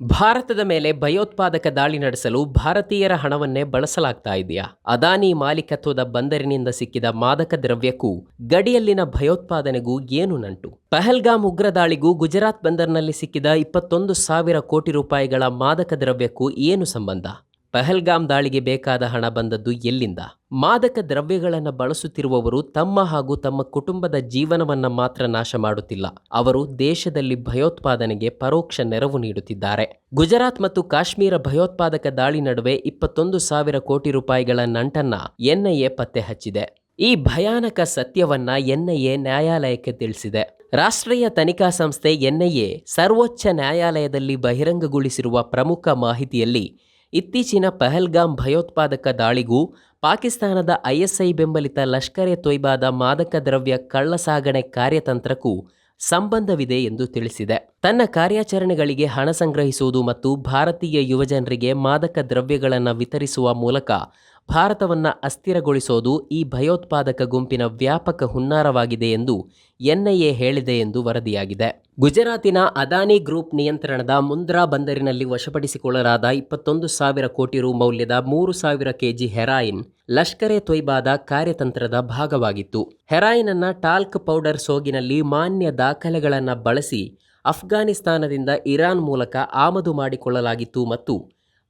ಭಾರತದ ಮೇಲೆ ಭಯೋತ್ಪಾದಕ ದಾಳಿ ನಡೆಸಲು ಭಾರತೀಯರ ಹಣವನ್ನೇ ಬಳಸಲಾಗ್ತಾ ಇದೆಯಾ? ಅದಾನಿ ಮಾಲೀಕತ್ವದ ಬಂದರಿನಿಂದ ಸಿಕ್ಕಿದ ಮಾದಕ ದ್ರವ್ಯಕ್ಕೂ ಗಡಿಯಲ್ಲಿನ ಭಯೋತ್ಪಾದನೆಗೂ ಏನು ನಂಟು? ಪಹಲ್ಗಾಮ್ ಉಗ್ರ ದಾಳಿಗೂ ಗುಜರಾತ್ ಬಂದರ್ನಲ್ಲಿ ಸಿಕ್ಕಿದ ಇಪ್ಪತ್ತೊಂದು ಸಾವಿರ ಕೋಟಿ ರೂಪಾಯಿಗಳ ಮಾದಕ ದ್ರವ್ಯಕ್ಕೂ ಏನು ಸಂಬಂಧ? ಪಹಲ್ಗಾಮ್ ದಾಳಿಗೆ ಬೇಕಾದ ಹಣ ಬಂದದ್ದು ಎಲ್ಲಿಂದ? ಮಾದಕ ದ್ರವ್ಯಗಳನ್ನು ಬಳಸುತ್ತಿರುವವರು ತಮ್ಮ ಹಾಗೂ ತಮ್ಮ ಕುಟುಂಬದ ಜೀವನವನ್ನ ಮಾತ್ರ ನಾಶ ಮಾಡುತ್ತಿಲ್ಲ. ಅವರು ದೇಶದಲ್ಲಿ ಭಯೋತ್ಪಾದನೆಗೆ ಪರೋಕ್ಷ ನೆರವು ನೀಡುತ್ತಿದ್ದಾರೆ. ಗುಜರಾತ್ ಮತ್ತು ಕಾಶ್ಮೀರ ಭಯೋತ್ಪಾದಕ ದಾಳಿ ನಡುವೆ ಇಪ್ಪತ್ತೊಂದು ಸಾವಿರ ಕೋಟಿ ರೂಪಾಯಿಗಳ ನಂಟನ್ನ ಎನ್ಐಎ ಪತ್ತೆ ಹಚ್ಚಿದೆ. ಈ ಭಯಾನಕ ಸತ್ಯವನ್ನ ಎನ್ಐಎ ನ್ಯಾಯಾಲಯಕ್ಕೆ ತಿಳಿಸಿದೆ. ರಾಷ್ಟ್ರೀಯ ತನಿಖಾ ಸಂಸ್ಥೆ ಎನ್ಐಎ ಸರ್ವೋಚ್ಚ ನ್ಯಾಯಾಲಯದಲ್ಲಿ ಬಹಿರಂಗಗೊಳಿಸಿರುವ ಪ್ರಮುಖ ಮಾಹಿತಿಯಲ್ಲಿ ಇತ್ತೀಚಿನ ಪಹಲ್ಗಾಮ್ ಭಯೋತ್ಪಾದಕ ದಾಳಿಗೂ ಪಾಕಿಸ್ತಾನದ ಐಎಸ್ಐ ಬೆಂಬಲಿತ ಲಷ್ಕರೆ ತೊಯ್ಬಾದ ಮಾದಕ ದ್ರವ್ಯ ಕಳ್ಳಸಾಗಣೆ ಕಾರ್ಯತಂತ್ರಕ್ಕೂ ಸಂಬಂಧವಿದೆ ಎಂದು ತಿಳಿಸಿದೆ. ತನ್ನ ಕಾರ್ಯಾಚರಣೆಗಳಿಗೆ ಹಣ ಸಂಗ್ರಹಿಸುವುದು ಮತ್ತು ಭಾರತೀಯ ಯುವಜನರಿಗೆ ಮಾದಕ ದ್ರವ್ಯಗಳನ್ನು ವಿತರಿಸುವ ಮೂಲಕ ಭಾರತವನ್ನು ಅಸ್ಥಿರಗೊಳಿಸೋದು ಈ ಭಯೋತ್ಪಾದಕ ಗುಂಪಿನ ವ್ಯಾಪಕ ಹುನ್ನಾರವಾಗಿದೆ ಎಂದು ಎನ್ಐಎ ಹೇಳಿದೆ ಎಂದು ವರದಿಯಾಗಿದೆ. ಗುಜರಾತಿನ ಅದಾನಿ ಗ್ರೂಪ್ ನಿಯಂತ್ರಣದ ಮುಂದ್ರಾ ಬಂದರಿನಲ್ಲಿ ವಶಪಡಿಸಿಕೊಳ್ಳಲಾದ ಇಪ್ಪತ್ತೊಂದು ಸಾವಿರ ಕೋಟಿ ರು ಮೌಲ್ಯದ ಮೂರು ಸಾವಿರ ಕೆಜಿ ಹೆರಾಯಿನ್ ಲಷ್ಕರೆ ತೊಯ್ಬಾದ ಕಾರ್ಯತಂತ್ರದ ಭಾಗವಾಗಿತ್ತು. ಹೆರಾಯಿನ್ ಅನ್ನ ಟಾಲ್ಕ್ ಪೌಡರ್ ಸೋಗಿನಲ್ಲಿ ಮಾನ್ಯ ದಾಖಲೆಗಳನ್ನು ಬಳಸಿ ಅಫ್ಘಾನಿಸ್ತಾನದಿಂದ ಇರಾನ್ ಮೂಲಕ ಆಮದು ಮಾಡಿಕೊಳ್ಳಲಾಗಿತ್ತು ಮತ್ತು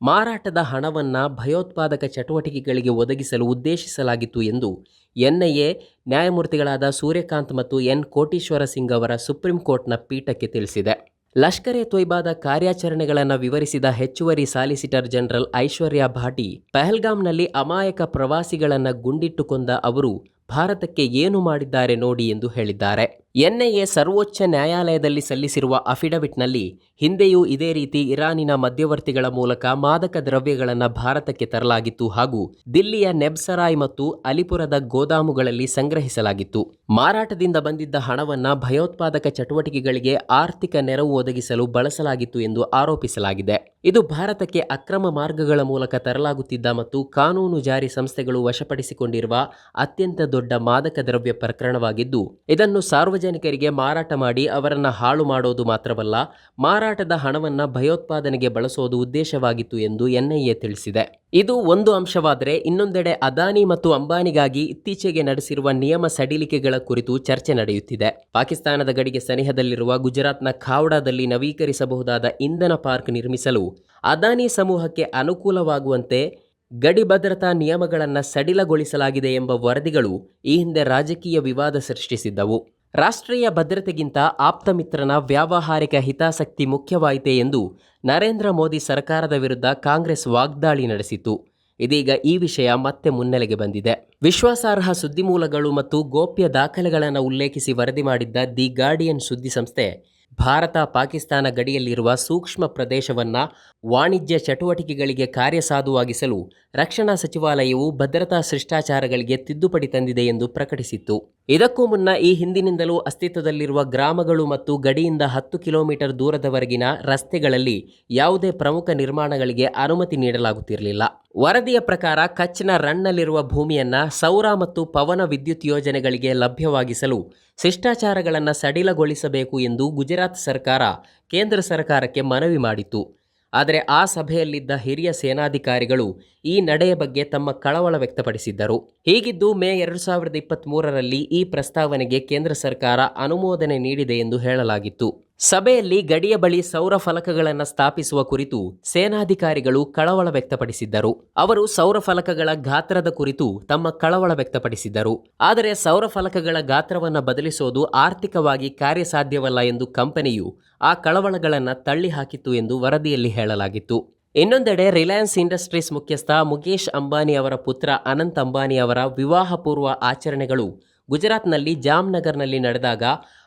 ಮಾರಾಟದ ಹಣವನ್ನು ಭಯೋತ್ಪಾದಕ ಚಟುವಟಿಕೆಗಳಿಗೆ ಒದಗಿಸಲು ಉದ್ದೇಶಿಸಲಾಗಿತ್ತು ಎಂದು ಎನ್ಐಎ ನ್ಯಾಯಮೂರ್ತಿಗಳಾದ ಸೂರ್ಯಕಾಂತ್ ಮತ್ತು ಎನ್. ಕೋಟೀಶ್ವರ ಸಿಂಗ್ ಅವರ ಸುಪ್ರೀಂ ಕೋರ್ಟ್ನ ಪೀಠಕ್ಕೆ ತಿಳಿಸಿದೆ. ಲಷ್ಕರ್ ಎ ತೊಯ್ಬಾದ ಕಾರ್ಯಾಚರಣೆಗಳನ್ನು ವಿವರಿಸಿದ ಹೆಚ್ಚುವರಿ ಸಾಲಿಸಿಟರ್ ಜನರಲ್ ಐಶ್ವರ್ಯ ಭಾಟಿ ಪೆಹಲ್ಗಾಮ್ನಲ್ಲಿ ಅಮಾಯಕ ಪ್ರವಾಸಿಗಳನ್ನು ಗುಂಡಿಟ್ಟು ಕೊಂದ ಅವರು, ಭಾರತಕ್ಕೆ ಏನು ಮಾಡಿದ್ದಾರೆ ನೋಡಿ ಎಂದು ಹೇಳಿದ್ದಾರೆ. ಎನ್ಐಎ ಸರ್ವೋಚ್ಚ ನ್ಯಾಯಾಲಯದಲ್ಲಿ ಸಲ್ಲಿಸಿರುವ ಅಫಿಡವಿಟ್ನಲ್ಲಿ ಹಿಂದೆಯೂ ಇದೇ ರೀತಿ ಇರಾನಿನ ಮಧ್ಯವರ್ತಿಗಳ ಮೂಲಕ ಮಾದಕ ದ್ರವ್ಯಗಳನ್ನು ಭಾರತಕ್ಕೆ ತರಲಾಗಿತ್ತು ಹಾಗೂ ದಿಲ್ಲಿಯ ನೆಬ್ಸರಾಯ್ ಮತ್ತು ಅಲಿಪುರದ ಗೋದಾಮುಗಳಲ್ಲಿ ಸಂಗ್ರಹಿಸಲಾಗಿತ್ತು. ಮಾರಾಟದಿಂದ ಬಂದಿದ್ದ ಹಣವನ್ನು ಭಯೋತ್ಪಾದಕ ಚಟುವಟಿಕೆಗಳಿಗೆ ಆರ್ಥಿಕ ನೆರವು ಒದಗಿಸಲು ಬಳಸಲಾಗಿತ್ತು ಎಂದು ಆರೋಪಿಸಲಾಗಿದೆ. ಇದು ಭಾರತಕ್ಕೆ ಅಕ್ರಮ ಮಾರ್ಗಗಳ ಮೂಲಕ ತರಲಾಗುತ್ತಿದ್ದ ಮತ್ತು ಕಾನೂನು ಜಾರಿ ಸಂಸ್ಥೆಗಳು ವಶಪಡಿಸಿಕೊಂಡಿರುವ ಅತ್ಯಂತ ದೊಡ್ಡ ಮಾದಕ ದ್ರವ್ಯ ಪ್ರಕರಣವಾಗಿದ್ದು, ಇದನ್ನು ಸಾರ್ವಜನಿಕರಿಗೆ ಮಾರಾಟ ಮಾಡಿ ಅವರನ್ನು ಹಾಳು ಮಾಡೋದು ಮಾತ್ರವಲ್ಲ, ಮಾರಾಟದ ಹಣವನ್ನು ಭಯೋತ್ಪಾದನೆಗೆ ಬಳಸೋದು ಉದ್ದೇಶವಾಗಿತ್ತು ಎಂದು ಎನ್ಐಎ ತಿಳಿಸಿದೆ. ಇದು ಒಂದು ಅಂಶವಾದರೆ ಇನ್ನೊಂದೆಡೆ ಅದಾನಿ ಮತ್ತು ಅಂಬಾನಿಗಾಗಿ ಇತ್ತೀಚೆಗೆ ನಡೆಸಿರುವ ನಿಯಮ ಸಡಿಲಿಕೆಗಳ ಕುರಿತು ಚರ್ಚೆ ನಡೆಯುತ್ತಿದೆ. ಪಾಕಿಸ್ತಾನದ ಗಡಿಗೆ ಸನಿಹದಲ್ಲಿರುವ ಗುಜರಾತ್ನ ಖಾವ್ಡಾದಲ್ಲಿ ನವೀಕರಿಸಬಹುದಾದ ಇಂಧನ ಪಾರ್ಕ್ ನಿರ್ಮಿಸಲು ಅದಾನಿ ಸಮೂಹಕ್ಕೆ ಅನುಕೂಲವಾಗುವಂತೆ ಗಡಿ ಭದ್ರತಾ ನಿಯಮಗಳನ್ನು ಸಡಿಲಗೊಳಿಸಲಾಗಿದೆ ಎಂಬ ವರದಿಗಳು ಈ ಹಿಂದೆ ರಾಜಕೀಯ ವಿವಾದ ಸೃಷ್ಟಿಸಿದ್ದವು. ರಾಷ್ಟ್ರೀಯ ಭದ್ರತೆಗಿಂತ ಆಪ್ತ ಮಿತ್ರನ ವ್ಯಾವಹಾರಿಕ ಹಿತಾಸಕ್ತಿ ಮುಖ್ಯವಾಯಿತೆ ಎಂದು ನರೇಂದ್ರ ಮೋದಿ ಸರ್ಕಾರದ ವಿರುದ್ಧ ಕಾಂಗ್ರೆಸ್ ವಾಗ್ದಾಳಿ ನಡೆಸಿತು. ಇದೀಗ ಈ ವಿಷಯ ಮತ್ತೆ ಮುನ್ನೆಲೆಗೆ ಬಂದಿದೆ. ವಿಶ್ವಾಸಾರ್ಹ ಸುದ್ದಿ ಮೂಲಗಳು ಮತ್ತು ಗೋಪ್ಯ ದಾಖಲೆಗಳನ್ನು ಉಲ್ಲೇಖಿಸಿ ವರದಿ ಮಾಡಿದ್ದ ದಿ ಗಾರ್ಡಿಯನ್ ಸುದ್ದಿಸಂಸ್ಥೆ ಭಾರತ ಪಾಕಿಸ್ತಾನ ಗಡಿಯಲ್ಲಿರುವ ಸೂಕ್ಷ್ಮ ಪ್ರದೇಶವನ್ನ ವಾಣಿಜ್ಯ ಚಟುವಟಿಕೆಗಳಿಗೆ ಕಾರ್ಯಸಾಧುವಾಗಿಸಲು ರಕ್ಷಣಾ ಸಚಿವಾಲಯವು ಭದ್ರತಾ ಶಿಷ್ಟಾಚಾರಗಳಿಗೆ ತಿದ್ದುಪಡಿ ತಂದಿದೆ ಎಂದು ಪ್ರಕಟಿಸಿತ್ತು. ಇದಕ್ಕೂ ಮುನ್ನ ಈ ಹಿಂದಿನಿಂದಲೂ ಅಸ್ತಿತ್ವದಲ್ಲಿರುವ ಗ್ರಾಮಗಳು ಮತ್ತು ಗಡಿಯಿಂದ ಹತ್ತು ಕಿಲೋಮೀಟರ್ ದೂರದವರೆಗಿನ ರಸ್ತೆಗಳಲ್ಲಿ ಯಾವುದೇ ಪ್ರಮುಖ ನಿರ್ಮಾಣಗಳಿಗೆ ಅನುಮತಿ ನೀಡಲಾಗುತ್ತಿರಲಿಲ್ಲ. ವರದಿಯ ಪ್ರಕಾರ ಕಚ್ನ ರನ್ನಲ್ಲಿರುವ ಭೂಮಿಯನ್ನ ಸೌರ ಮತ್ತು ಪವನ ವಿದ್ಯುತ್ ಯೋಜನೆಗಳಿಗೆ ಲಭ್ಯವಾಗಿಸಲು ಶಿಷ್ಟಾಚಾರಗಳನ್ನು ಸಡಿಲಗೊಳಿಸಬೇಕು ಎಂದು ಗುಜರಾತ್ ಸರ್ಕಾರ ಕೇಂದ್ರ ಸರ್ಕಾರಕ್ಕೆ ಮನವಿ ಮಾಡಿತ್ತು. ಆದರೆ ಆ ಸಭೆಯಲ್ಲಿದ್ದ ಹಿರಿಯ ಸೇನಾಧಿಕಾರಿಗಳು ಈ ನಡೆಯ ಬಗ್ಗೆ ತಮ್ಮ ಕಳವಳ ವ್ಯಕ್ತಪಡಿಸಿದ್ದರು. ಹೀಗಿದ್ದು ಮೇ ಎರಡು ಸಾವಿರದ ಈ ಪ್ರಸ್ತಾವನೆಗೆ ಕೇಂದ್ರ ಸರ್ಕಾರ ಅನುಮೋದನೆ ನೀಡಿದೆ ಎಂದು ಹೇಳಲಾಗಿತ್ತು. ಸಭೆಯಲ್ಲಿ ಗಡಿಯ ಬಳಿ ಸೌರ ಫಲಕಗಳನ್ನು ಸ್ಥಾಪಿಸುವ ಕುರಿತು ಸೇನಾಧಿಕಾರಿಗಳು ಕಳವಳ ವ್ಯಕ್ತಪಡಿಸಿದ್ದರು. ಅವರು ಸೌರ ಫಲಕಗಳ ಗಾತ್ರದ ಕುರಿತು ತಮ್ಮ ಕಳವಳ ವ್ಯಕ್ತಪಡಿಸಿದ್ದರು. ಆದರೆ ಸೌರ ಫಲಕಗಳ ಗಾತ್ರವನ್ನು ಬದಲಿಸೋದು ಆರ್ಥಿಕವಾಗಿ ಕಾರ್ಯಸಾಧ್ಯವಲ್ಲ ಎಂದು ಕಂಪನಿಯು ಆ ಕಳವಳಗಳನ್ನು ತಳ್ಳಿಹಾಕಿತ್ತು ಎಂದು ವರದಿಯಲ್ಲಿ ಹೇಳಲಾಗಿತ್ತು. ಇನ್ನೊಂದೆಡೆ ರಿಲಯನ್ಸ್ ಇಂಡಸ್ಟ್ರೀಸ್ ಮುಖ್ಯಸ್ಥ ಮುಕೇಶ್ ಅಂಬಾನಿ ಅವರ ಪುತ್ರ ಅನಂತ್ ಅಂಬಾನಿ ಅವರ ವಿವಾಹಪೂರ್ವ ಆಚರಣೆಗಳು ಗುಜರಾತ್ನಲ್ಲಿ ಜಾಮ್ನಗರ್ನಲ್ಲಿ ನಡೆದಾಗ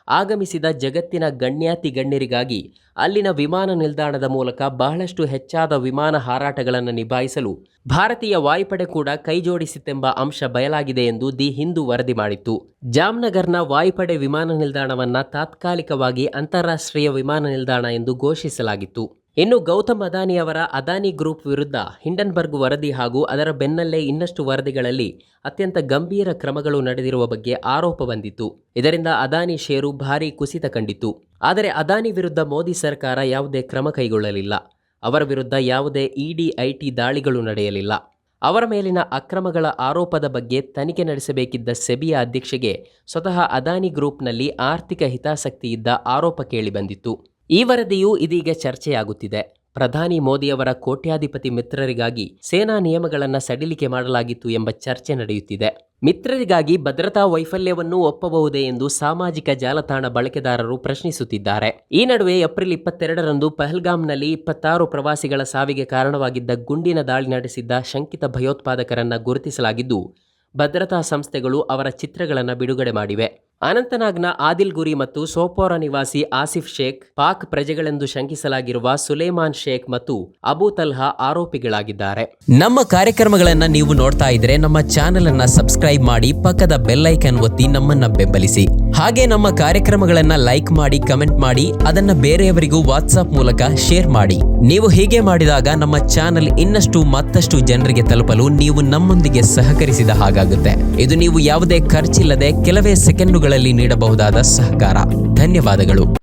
ಆಗಮಿಸಿದ ಜಗತ್ತಿನ ಗಣ್ಯಾತಿ ಗಣ್ಯರಿಗಾಗಿ ಅಲ್ಲಿನ ವಿಮಾನ ನಿಲ್ದಾಣದ ಮೂಲಕ ಬಹಳಷ್ಟು ಹೆಚ್ಚಾದ ವಿಮಾನ ಹಾರಾಟಗಳನ್ನು ನಿಭಾಯಿಸಲು ಭಾರತೀಯ ವಾಯುಪಡೆ ಕೂಡ ಕೈಜೋಡಿಸಿತೆಂಬ ಅಂಶ ಬಯಲಾಗಿದೆ ಎಂದು ದಿ ಹಿಂದೂ ವರದಿ ಮಾಡಿತ್ತು. ಜಾಮ್ನಗರ್ನ ವಾಯುಪಡೆ ವಿಮಾನ ನಿಲ್ದಾಣವನ್ನು ತಾತ್ಕಾಲಿಕವಾಗಿ ಅಂತಾರಾಷ್ಟ್ರೀಯ ವಿಮಾನ ನಿಲ್ದಾಣ ಎಂದು ಘೋಷಿಸಲಾಗಿತ್ತು. ಇನ್ನು ಗೌತಮ್ ಅದಾನಿ ಅವರ ಅದಾನಿ ಗ್ರೂಪ್ ವಿರುದ್ಧ ಹಿಂಡನ್ಬರ್ಗ್ ವರದಿ ಹಾಗೂ ಅದರ ಬೆನ್ನಲ್ಲೇ ಇನ್ನಷ್ಟು ವರದಿಗಳಲ್ಲಿ ಅತ್ಯಂತ ಗಂಭೀರ ಕ್ರಮಗಳು ನಡೆದಿರುವ ಬಗ್ಗೆ ಆರೋಪ ಬಂದಿತ್ತು. ಇದರಿಂದ ಅದಾನಿ ಷೇರು ಭಾರೀ ಕುಸಿತ ಕಂಡಿತು ಆದರೆ ಅದಾನಿ ವಿರುದ್ಧ ಮೋದಿ ಸರ್ಕಾರ ಯಾವುದೇ ಕ್ರಮ ಕೈಗೊಳ್ಳಲಿಲ್ಲ. ಅವರ ವಿರುದ್ಧ ಯಾವುದೇ ಇಡಿ, ಐಟಿ ದಾಳಿಗಳು ನಡೆಯಲಿಲ್ಲ. ಅವರ ಮೇಲಿನ ಅಕ್ರಮಗಳ ಆರೋಪದ ಬಗ್ಗೆ ತನಿಖೆ ನಡೆಸಬೇಕಿದ್ದ ಸೆಬಿಯ ಅಧ್ಯಕ್ಷೆಗೆ ಸ್ವತಃ ಅದಾನಿ ಗ್ರೂಪ್ನಲ್ಲಿ ಆರ್ಥಿಕ ಹಿತಾಸಕ್ತಿ ಇದ್ದ ಆರೋಪ ಕೇಳಿಬಂದಿತ್ತು. ಈ ವರದಿಯು ಇದೀಗ ಚರ್ಚೆಯಾಗುತ್ತಿದೆ. ಪ್ರಧಾನಿ ಮೋದಿಯವರ ಕೋಟ್ಯಾಧಿಪತಿ ಮಿತ್ರರಿಗಾಗಿ ಸೇನಾ ನಿಯಮಗಳನ್ನು ಸಡಿಲಿಕೆ ಮಾಡಲಾಗಿತ್ತು ಎಂಬ ಚರ್ಚೆ ನಡೆಯುತ್ತಿದೆ. ಮಿತ್ರರಿಗಾಗಿ ಭದ್ರತಾ ವೈಫಲ್ಯವನ್ನು ಒಪ್ಪಬಹುದೇ ಎಂದು ಸಾಮಾಜಿಕ ಜಾಲತಾಣ ಬಳಕೆದಾರರು ಪ್ರಶ್ನಿಸುತ್ತಿದ್ದಾರೆ. ಈ ನಡುವೆ ಏಪ್ರಿಲ್ ಇಪ್ಪತ್ತೆರಡರಂದು ಪಹಲ್ಗಾಮ್ನಲ್ಲಿ ಇಪ್ಪತ್ತಾರು ಪ್ರವಾಸಿಗಳ ಸಾವಿಗೆ ಕಾರಣವಾಗಿದ್ದ ಗುಂಡಿನ ದಾಳಿ ನಡೆಸಿದ್ದ ಶಂಕಿತ ಭಯೋತ್ಪಾದಕರನ್ನು ಗುರುತಿಸಲಾಗಿದ್ದು, ಭದ್ರತಾ ಸಂಸ್ಥೆಗಳು ಅವರ ಚಿತ್ರಗಳನ್ನು ಬಿಡುಗಡೆ ಮಾಡಿವೆ. ಅನಂತನಾಗ್ನ ಆದಿಲ್ ಗುರಿ ಮತ್ತು ಸೋಪೋರ ನಿವಾಸಿ ಆಸಿಫ್ ಶೇಖ್, ಪಾಕ್ ಪ್ರಜೆಗಳೆಂದು ಶಂಕಿಸಲಾಗಿರುವ ಸುಲೇಮಾನ್ ಶೇಖ್ ಮತ್ತು ಅಬೂ ತಲ್ಹಾ ಆರೋಪಿಗಳಾಗಿದ್ದಾರೆ. ನಮ್ಮ ಕಾರ್ಯಕ್ರಮಗಳನ್ನ ನೀವು ನೋಡ್ತಾ ಇದ್ರೆ ನಮ್ಮ ಚಾನೆಲ್ ಅನ್ನ ಸಬ್ಸ್ಕ್ರೈಬ್ ಮಾಡಿ ಪಕ್ಕದ ಬೆಲ್ಲೈಕನ್ ಒತ್ತಿ ನಮ್ಮನ್ನ ಬೆಂಬಲಿಸಿ. ಹಾಗೆ ನಮ್ಮ ಕಾರ್ಯಕ್ರಮಗಳನ್ನ ಲೈಕ್ ಮಾಡಿ, ಕಮೆಂಟ್ ಮಾಡಿ, ಅದನ್ನ ಬೇರೆಯವರಿಗೂ ವಾಟ್ಸ್ಆಪ್ ಮೂಲಕ ಶೇರ್ ಮಾಡಿ. ನೀವು ಹೀಗೆ ಮಾಡಿದಾಗ ನಮ್ಮ ಚಾನೆಲ್ ಇನ್ನಷ್ಟು ಮತ್ತಷ್ಟು ಜನರಿಗೆ ತಲುಪಲು ನೀವು ನಮ್ಮೊಂದಿಗೆ ಸಹಕರಿಸಿದ ಹಾಗಾಗುತ್ತೆ. ಇದು ನೀವು ಯಾವುದೇ ಖರ್ಚಿಲ್ಲದೆ ಕೆಲವೇ ಸೆಕೆಂಡುಗಳಲ್ಲಿ ನೀಡಬಹುದಾದ ಸಹಕಾರ. ಧನ್ಯವಾದಗಳು.